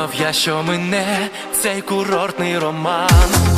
Думав я, що мене цей курортний роман.